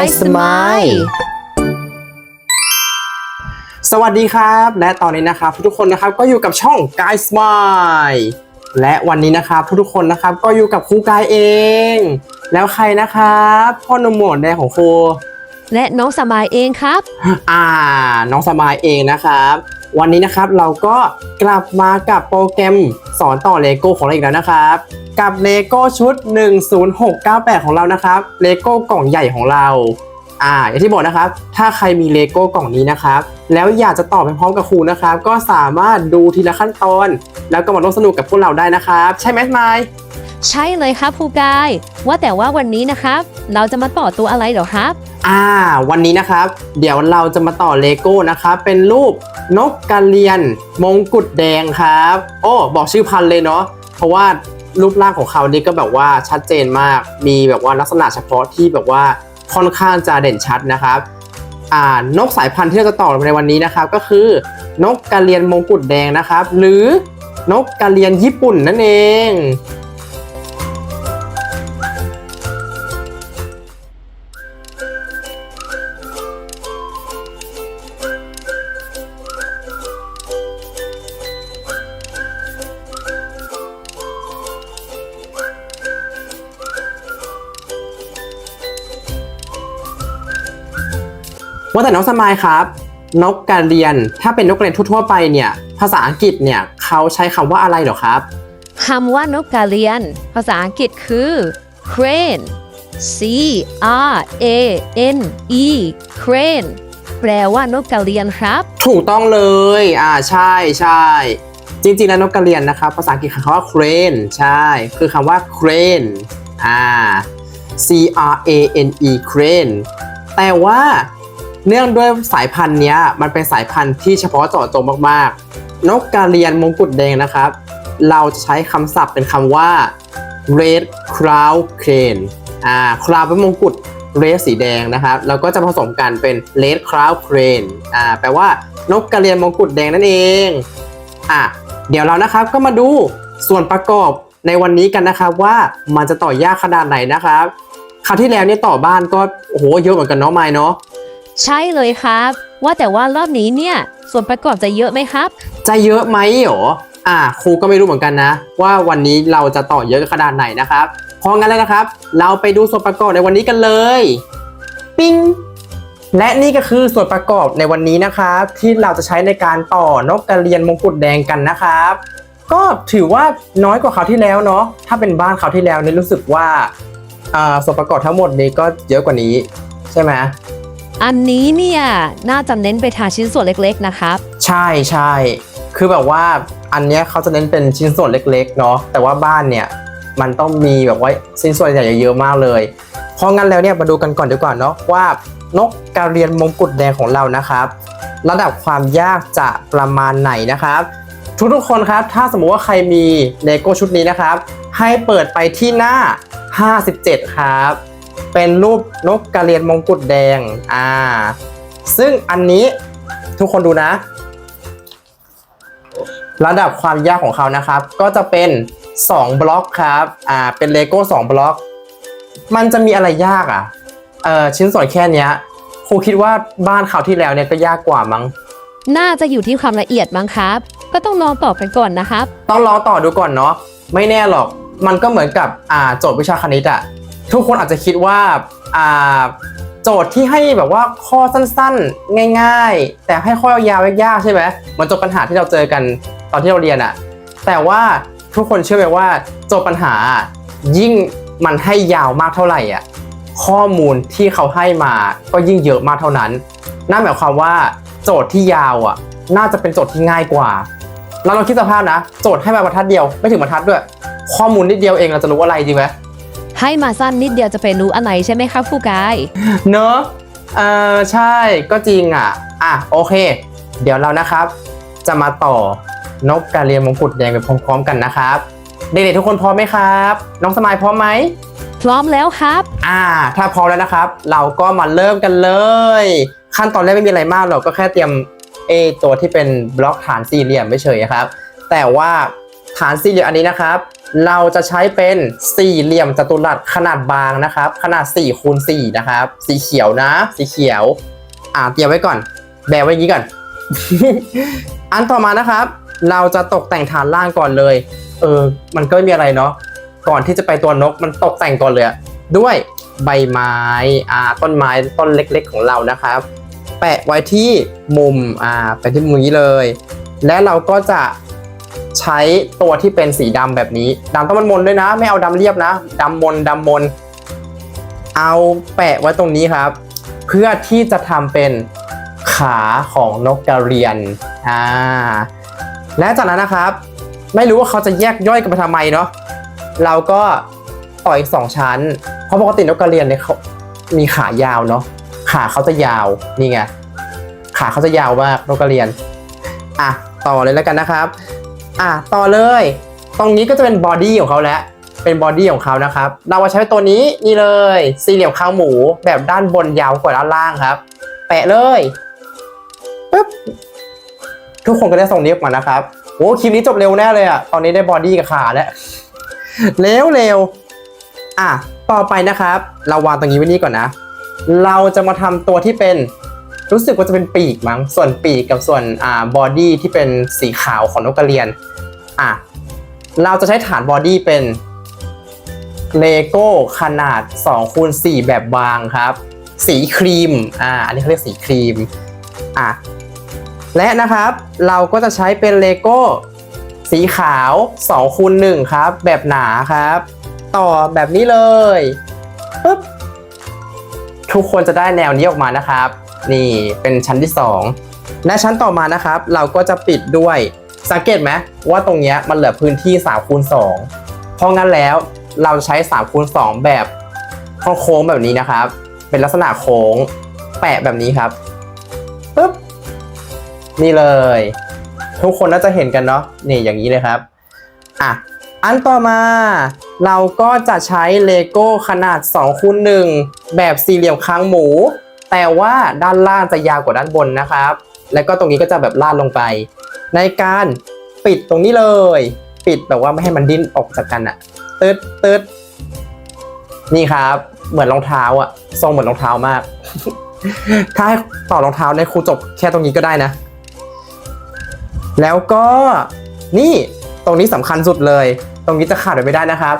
Guy Smile สวัสดีครับ และตอนนี้นะครับทุกๆคนนะครับก็อยู่กับช่อง Guy Smile และวันนี้นะครับทุกๆคนนะครับก็อยู่กับครูกายเอง แล้วใครนะครับพ่อหนุ่มโหมดแดงของครูและน้องสมายเองครับ อ่า น้องสมายเองนะครับ วันนี้นะครับเราก็กลับมากับโปรแกรมสอนต่อเลโก้ของเราอีกแล้วนะครับ กับเลโก้ชุด 10698 ของเรานะครับเลโก้กล่องใหญ่ของเราอ่าอย่างที่บอกนะครับ ถ้าใครมีเลโก้กล่องนี้นะครับ แล้วอยากจะต่อไปพร้อมกับครูนะครับ ก็สามารถดูทีละขั้นตอน แล้วก็มาร่วมสนุกกับพวกเราได้นะครับ ใช่ไหมสมายใช่เลยครับครูกาย ว่าแต่ว่าวันนี้นะครับ เราจะมาต่อตัวอะไรเหรอครับ อ่า วันนี้นะครับ เดี๋ยวเราจะมาต่อเลโก้นะครับ เป็นรูปนกกระเรียนมงกุฎแดงครับ โอ้ บอกชื่อพันธุ์เลยเนาะ เพราะว่า รูปร่างของเขานี่ก็แบบว่าชัดเจนมาก มีแบบว่าลักษณะเฉพาะที่แบบว่าค่อนข้างจะเด่นชัดนะครับอ่านกสายพันธุ์ที่เราจะต่อในวันนี้นะครับ ก็คือนกกระเรียนมงกุฎแดงนะครับ หรือนกกระเรียนญี่ปุ่นนั่นเอง ว่าแต่น้องสมายครับ นกกระเรียนถ้าเป็นนกกระเรียนทั่วๆไปเนี่ย ภาษาอังกฤษเนี่ยเขาใช้คำว่าอะไรเหรอครับคำว่านกกาเรียน ภาษาอังกฤษคือ crane C R A N E crane แปลว่านกกาเรียนครับ ถูกต้องเลย อ่าใช่ใช่จริงๆแล้วนกกระเรียนนะครับภาษาอังกฤษคือคำว่า crane ใช่ คือคำว่า crane อ่า C R A N E crane แต่ว่า เนื่องด้วยสายพันธุ์นี้มันเป็นสายพันธุ์ที่เฉพาะเจาะจงมากๆ นกกระเรียนมงกุฎแดงนะครับ เราจะใช้คำศัพท์เป็นคำว่า red crown crane อ่า crown เป็นมงกุฎ red สีแดงนะครับแล้วก็จะผสมกันเป็น red crown crane อ่า แปลว่านกกระเรียนมงกุฎแดงนั่นเอง อะ เดี๋ยวเรานะครับก็มาดูส่วนประกอบในวันนี้กันนะครับว่ามันจะต่อยากขนาดไหนนะครับ คราวที่แล้วเนี่ยต่อบ้านก็โอ้โหเยอะเหมือนกันเนาะไม้เนาะ ใช่เลยครับ ว่าแต่ว่ารอบนี้เนี่ย ส่วนประกอบจะเยอะไหมครับ จะเยอะไหมหรออ่าครูก็ไม่รู้เหมือนกันนะ ว่าวันนี้เราจะต่อเยอะขนาดไหนนะครับเพราะงั้นแล้วนะครับ เราไปดูส่วนประกอบในวันนี้กันเลย ปิ้งและนี่ก็คือส่วนประกอบในวันนี้นะครับ ที่เราจะใช้ในการต่อนกกระเรียนมงกุฎแดงกันนะครับ ก็ถือว่าน้อยกว่าคราวที่แล้วเนาะถ้าเป็นบ้านคราวที่แล้วนี่รู้สึกว่าอ่าส่วนประกอบทั้งหมดนี้ก็เยอะกว่านี้ ใช่ไหม อันนี้เนี่ยน่าจะเน้นไปทางชิ้นส่วนเล็กๆนะครับ ใช่ใช่คือแบบว่าอันเนี้ยเขาจะเน้นเป็นชิ้นส่วนเล็กๆเนาะแต่ว่าบ้านเนี่ยมันต้องมีแบบว่าชิ้นส่วนใหญ่เยอะมากเลย เพราะงั้นแล้วเนี่ยมาดูกันก่อนดีกว่าเนาะว่านกกระเรียนมงกุฎแดงของเรานะครับ ระดับความยากจะประมาณไหนนะครับ ทุกๆคนครับ ถ้าสมมุติว่าใครมีเลโก้ชุดนี้นะครับ ให้เปิดไปที่หน้า 57 ครับ เป็นรูปนกกระเรียนมงกุฎแดง อ่า ซึ่งอันนี้ทุกคนดูนะ ระดับความยากของเขานะครับ ก็จะเป็น 2 บล็อกครับ อ่า เป็นเลโก้2บล็อก มันจะมีอะไรยากอะ เอ่อชิ้นส่วนแค่เนี้ยครูคิดว่าบ้านเขาวที่แล้วเนี่ยก็ยากกว่ามั้ง น่าจะอยู่ที่ความละเอียดมั้งครับ ก็ต้องลองต่อกันก่อนนะครับ ต้องรอต่อดูก่อนเนาะ ไม่แน่หรอก มันก็เหมือนกับ อ่า โจทย์วิชาคณิตอะ ทุกคนอาจจะคิดว่าอ่าโจทย์ที่ให้แบบว่าข้อสั้นๆ ง่าย ๆ แต่ให้ข้อยาวๆยากๆใช่ไหมเหมือนโจทย์ปัญหาที่เราเจอกันตอนที่เราเรียนอะแต่ว่าทุกคนเชื่อไหมว่าโจทย์ปัญหายิ่งมันให้ยาวมากเท่าไหร่อะข้อมูลที่เขาให้มาก็ยิ่งเยอะมากเท่านั้น นั่นหมายความว่าโจทย์ที่ยาวอะ น่าจะเป็นโจทย์ที่ง่ายกว่า เราลองคิดสภาพนะ โจทย์ให้มาบรรทัดเดียวไม่ถึงบรรทัดด้วย ข้อมูลนิดเดียวเองเราจะรู้อะไรจริงไหม ให้มาสั้นนิดเดียวจะไปรู้อะไรใช่ไหมครับครูกาย เนอะเออใช่ก็จริงอะ อะโอเค เดี๋ยวเรานะครับ จะมาต่อนกกระเรียนมงกุฎแดงไปพร้อมๆกันนะครับ เด็กๆทุกคนพร้อมไหมครับ น้องสมายพร้อมไหม พร้อมแล้วครับ อ่า ถ้าพร้อมแล้วนะครับ เราก็มาเริ่มกันเลย ขั้นตอนแรกไม่มีอะไรมากหรอกก็แค่เตรียมเอตัวที่เป็นบล็อกฐานสี่เหลี่ยมไม่เฉยๆครับ แต่ว่า ฐานสี่เหลี่ยมอันนี้นะครับ เราจะใช้เป็นสี่เหลี่ยมจัตุรัสขนาดบางนะครับ ขนาด4คูณ4นะครับ สีเขียวนะ สีเขียว อ่าเตรียมไว้ก่อน แบะไว้อย่างนี้ก่อน อันต่อมานะครับ เราจะตกแต่งฐานล่างก่อนเลย เออ มันก็ไม่มีอะไรเนาะ ก่อนที่จะไปตัวนกมันตกแต่งก่อนเลยด้วยใบไม้ อ่า ต้นไม้ต้นเล็กๆของเรานะครับ แปะไว้ที่มุม อ่าแปะที่มุมนี้เลย และเราก็จะ ใช้ตัวที่เป็นสีดำแบบนี้ดำต้องมันมนด้วยนะ ไม่เอาดำเรียบนะดำมนดำมน เอาแปะไว้ตรงนี้ครับ เพื่อที่จะทำเป็นขาของนกกระเรียนอ่าและจากนั้นนะครับ ไม่รู้ว่าเขาจะแยกย่อยกันไปทำไมเนาะเราก็ต่ออีกสองชั้น เพราะปกตินกกระเรียนเนี่ยเขามีขายาวเนาะขาเขาจะยาวนี่ไงขาเขาจะยาวมากนกกระเรียนอะต่อเลยแล้วกันนะครับ อะต่อเลย ตรงนี้ก็จะเป็นบอดี้ของเขาแล้ว เป็นบอดี้ของเขานะครับ เราจะใช้ตัวนี้นี่เลย สี่เหลี่ยมข้างหมูแบบด้านบนยาวกว่าด้านล่างครับ แปะเลยปึ๊บทุกคนก็ได้ส่งนี้ออกมานะครับโอ้คลิปนี้จบเร็วแน่เลยอะตอนนี้ได้บอดี้กับขาแล้วเร็วเร็วอะต่อไปนะครับ เราวางตรงนี้ไว้นี่ก่อนนะ เราจะมาทำตัวที่เป็น รู้สึกว่าจะเป็นปีกมั้งส่วนปีกกับส่วนอ่าบอดี้ที่เป็นสีขาวของนกกระเรียนอะเราจะใช้ฐานบอดี้เป็นเลโก้ขนาด2คูณ4แบบบางครับ สีครีมอ่าอันนี้เขาเรียกสีครีมอะและนะครับเราก็จะใช้เป็นเลโก้สีขาว2คูณ1ครับ แบบหนาครับ ต่อแบบนี้เลยปึ๊บ ทุกคนจะได้แนวนี้ออกมานะครับ นี่เป็นชั้นที่ 2 และชั้นต่อมานะครับ เราก็จะปิดด้วยสังเกตไหมว่าตรงเนี้ยมันเหลือพื้นที่3คูณ2เพราะงั้นแล้วเราจะใช้3คูณ2แบบโค้งแบบนี้นะครับ เป็นลักษณะโค้งแปะแบบนี้ครับปึ๊บนี่เลย ทุกคนน่าจะเห็นกันเนาะนี่อย่างนี้เลยครับอะ อันต่อมาเราก็จะใช้เลโก้ขนาด2คูณ1แบบสี่เหลี่ยมค้างหมู แต่ว่าด้านล่างจะยาวกว่าด้านบนนะครับ แล้วก็ตรงนี้ก็จะแบบลาดลงไป ในการปิดตรงนี้เลย ปิดแบบว่าไม่ให้มันดิ้นออกจากกันอะตึ๊ดตึ๊ดนี่ครับ เหมือนรองเท้าอะทรงเหมือนรองเท้ามาก ถ้าให้ต่อรองเท้าในครูจบแค่ตรงนี้ก็ได้นะ แล้วก็นี่ รงนี้สำคัญสุดเลย ตรงนี้จะขาดไปไม่ได้นะครับ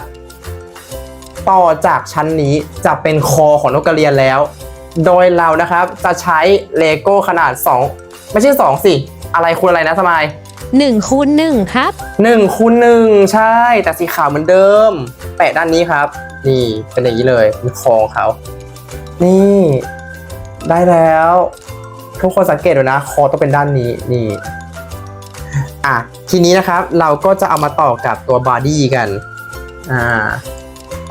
ต่อจากชั้นนี้จะเป็นคอของนกกระเรียนแล้ว โดยเรานะครับจะใช้เลโก้ขนาด 2 ไม่ใช่2สิอะไรคูณอะไรนะสมาย1คูณ1ครับ1คูณ1ใช่ แต่สีขาวเหมือนเดิม แปะด้านนี้ครับ นี่เป็นอย่างนี้เลยเป็นคอของเขานี่ ได้แล้ว ทุกคนสังเกตดูนะ คอต้องเป็นด้านนี้นี่ อะทีนี้นะครับเราก็จะเอามาต่อกับตัวบอดี้กัน อ่า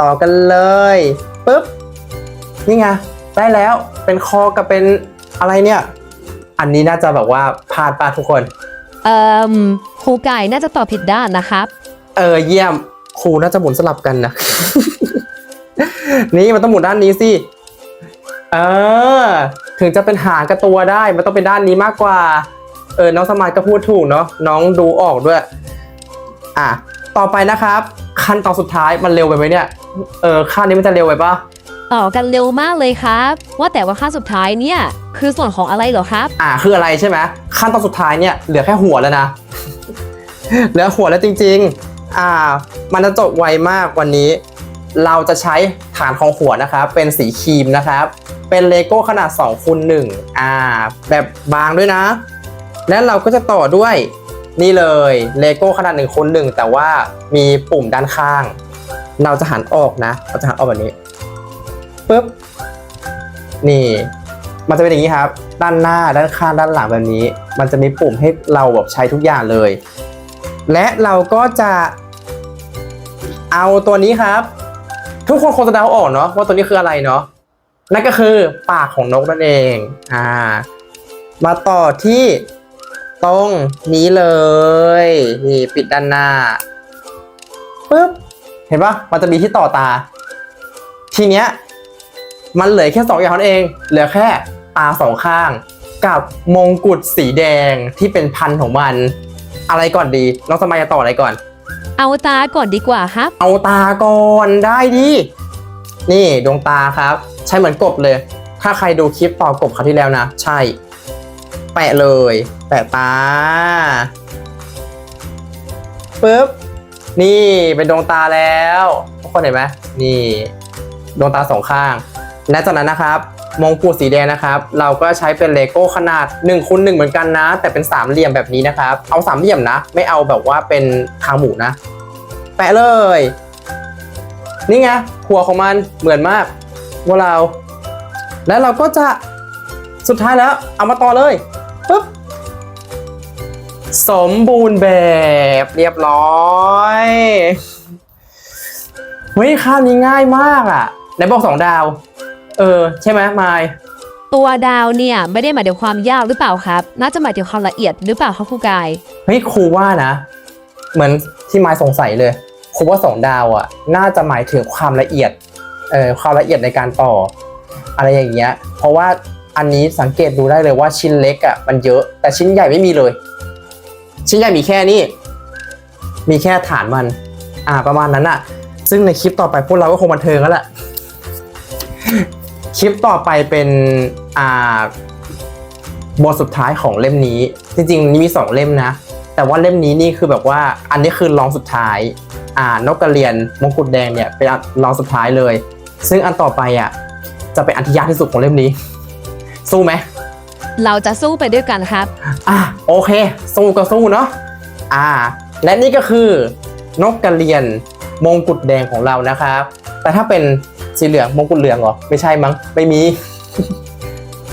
ต่อกันเลยปุ๊บ นี่ไงได้แล้วเป็นคอกับเป็นอะไรเนี่ย อันนี้น่าจะแบบว่าพลาดป้าทุกคน เอ่อครูไก่น่าจะตอบผิดด้านนะครับ เออเยี่ยมครูน่าจะหมุนสลับกันนะ นี่มันต้องหมุนด้านนี้สิเออ ถึงจะเป็นหางกับตัวได้ มันต้องเป็นด้านนี้มากกว่า เออน้องสมายก็พูดถูกเนาะน้องดูออกด้วย อะต่อไปนะครับ ขั้นตอนสุดท้ายมันเร็วไปไหมเนี่ยเออขั้นนี้มันจะเร็วไปปะต่อกันเร็วมากเลยครับ ว่าแต่ว่าขั้นสุดท้ายเนี่ยคือส่วนของอะไรเหรอครับ อ่าคืออะไรใช่ไหมขั้นตอนสุดท้ายเนี่ยเหลือแค่หัวแล้วนะ เหลือหัวแล้วจริง ๆ อ่า มันจะจบไวมากวันนี้ เราจะใช้ฐานของหัวนะครับ เป็นสีครีมนะครับ เป็นเลโก้ขนาด2คูณ1อ่า แบบบางด้วยนะ และเราก็จะต่อด้วยนี่เลยเลโก้ขนาด1คูณ1แต่ว่ามีปุ่มด้านข้าง เราจะหันออกนะ เราจะหันออกแบบนี้ปึ๊บนี่ มันจะเป็นอย่างนี้ครับ ด้านหน้าด้านข้างด้านหลังแบบนี้ มันจะมีปุ่มให้เราแบบใช้ทุกอย่างเลย และเราก็จะเอาตัวนี้ครับ ทุกคนคงจะเดาออกเนาะว่าตัวนี้คืออะไรเนาะนั่นก็คือปากของนกนั่นเองอ่ามาต่อที่ ตรงนี้เลย นี่ปิดด้านหน้าปึ๊บเห็นปะมันจะมีที่ต่อตา ทีเนี้ยมันเหลือแค่สองอย่างเท่านั้นเอง เหลือแค่ตาสองข้าง กับมงกุฎสีแดงที่เป็นพันธุ์ของมัน อะไรก่อนดีน้องสมัยจะต่ออะไรก่อน เอาตาก่อนดีกว่าครับ เอาตาก่อนได้ดินี่ดวงตาครับ ใช้เหมือนกบเลย ถ้าใครดูคลิปต่อกบคราวที่แล้วนะ ใช่ แปะเลย แปะตาปึ๊บนี่เป็นดวงตาแล้วทุกคนเห็นไหมนี่ดวงตาสองข้าง และจากนั้นนะครับ มงกุฎสีแดงนะครับ เราก็ใช้เป็นเลโก้ขนาด1คูณ1เหมือนกันนะ แต่เป็นสามเหลี่ยมแบบนี้นะครับ เอาสามเหลี่ยมนะ ไม่เอาแบบว่าเป็นทางหมูนะ แปะเลย นี่ไงหัวของมันเหมือนมากพวกเรา แล้วเราก็จะสุดท้ายแล้วเอามาต่อเลย ปึ๊บสมบูรณ์แบบเรียบร้อยเฮ้ยข้ามนี้ง่ายมากอะไหนบอกสองดาว เออ ใช่ไหมมายตัวดาวเนี่ยไม่ได้หมายถึงความยากหรือเปล่าครับ น่าจะหมายถึงความละเอียดหรือเปล่าครับครูกาย เฮ้ยครูว่านะ เหมือนที่มายสงสัยเลยครูว่าสองดาวอะ น่าจะหมายถึงความละเอียดเออความละเอียดในการต่อ อะไรอย่างเงี้ย เพราะว่า อันนี้สังเกตดูได้เลยว่าชิ้นเล็กอะมันเยอะแต่ชิ้นใหญ่ไม่มีเลย ชิ้นใหญ่มีแค่นี้มีแค่ฐานมัน อ่าประมาณนั้นอะ ซึ่งในคลิปต่อไปพวกเราก็คงบันเทิงแล้วแหละคลิปต่อไปเป็นอ่าบทสุดท้ายของเล่มนี้ จริงๆมีสองเล่มนะ แต่ว่าเล่มนี้นี่คือแบบว่าอันนี้คือรองสุดท้าย อ่านกกระเรียนมงกุฎแดงเนี่ยเป็นอันรองสุดท้ายเลย ซึ่งอันต่อไปอะจะเป็นอันที่ยากที่สุดของเล่มนี้ สู้ไหมเราจะสู้ไปด้วยกันครับ อะโอเค สู้ก็สู้เนาะอ่า และนี่ก็คือนกกระเรียนมงกุฎแดงของเรานะครับ แต่ถ้าเป็นสีเหลืองมงกุฎเหลืองเหรอไม่ใช่มั้งไม่มี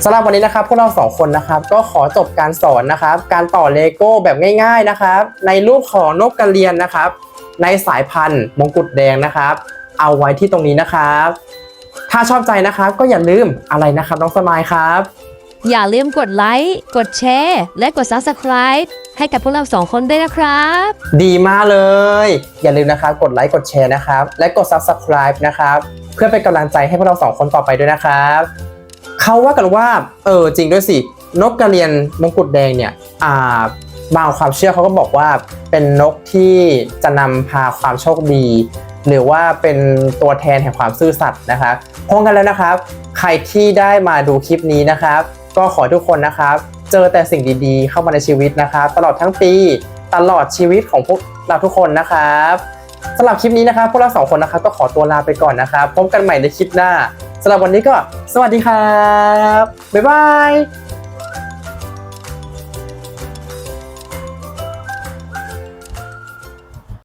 สำหรับวันนี้นะครับพวกเราสองคนนะครับ ก็ขอจบการสอนนะครับ การต่อเลโก้แบบง่าย ๆนะครับ ในรูปของนกกระเรียนนะครับ ในสายพันธุ์มงกุฎแดงนะครับ เอาไว้ที่ตรงนี้นะครับ ถ้าชอบใจนะครับก็อย่าลืมอะไรนะครับน้องสมายครับ อย่าลืมกดไลค์ กดแชร์ และกด subscribe ให้กับพวกเราสองคนด้วยนะครับ ดีมากเลย อย่าลืมนะครับกดไลค์กดแชร์นะครับ และกด subscribe นะครับ เพื่อเป็นกำลังใจให้พวกเราสองคนต่อไปด้วยนะครับเขาว่ากันว่าเออจริงด้วยสินกกระเรียนมงกุฎแดงเนี่ยอ่าบางความเชื่อเขาก็บอกว่าเป็นนกที่จะนำพาความโชคดี หรือว่าเป็นตัวแทนแห่งความซื่อสัตย์นะครับพราะงั้นแล้วนะครับ ใครที่ได้มาดูคลิปนี้นะครับ ก็ขอทุกคนนะครับ เจอแต่สิ่งดีๆ เข้ามาในชีวิตนะครับ ตลอดทั้งปีตลอดชีวิตของพวกเราทุกคนนะครับสำหรับคลิปนี้นะครับพวกเราสองคนนะครับก็ขอตัวลาไปก่อนนะครับพบกันใหม่ในคลิปหน้าสำหรับวันนี้ก็สวัสดีครับบ๊ายบาย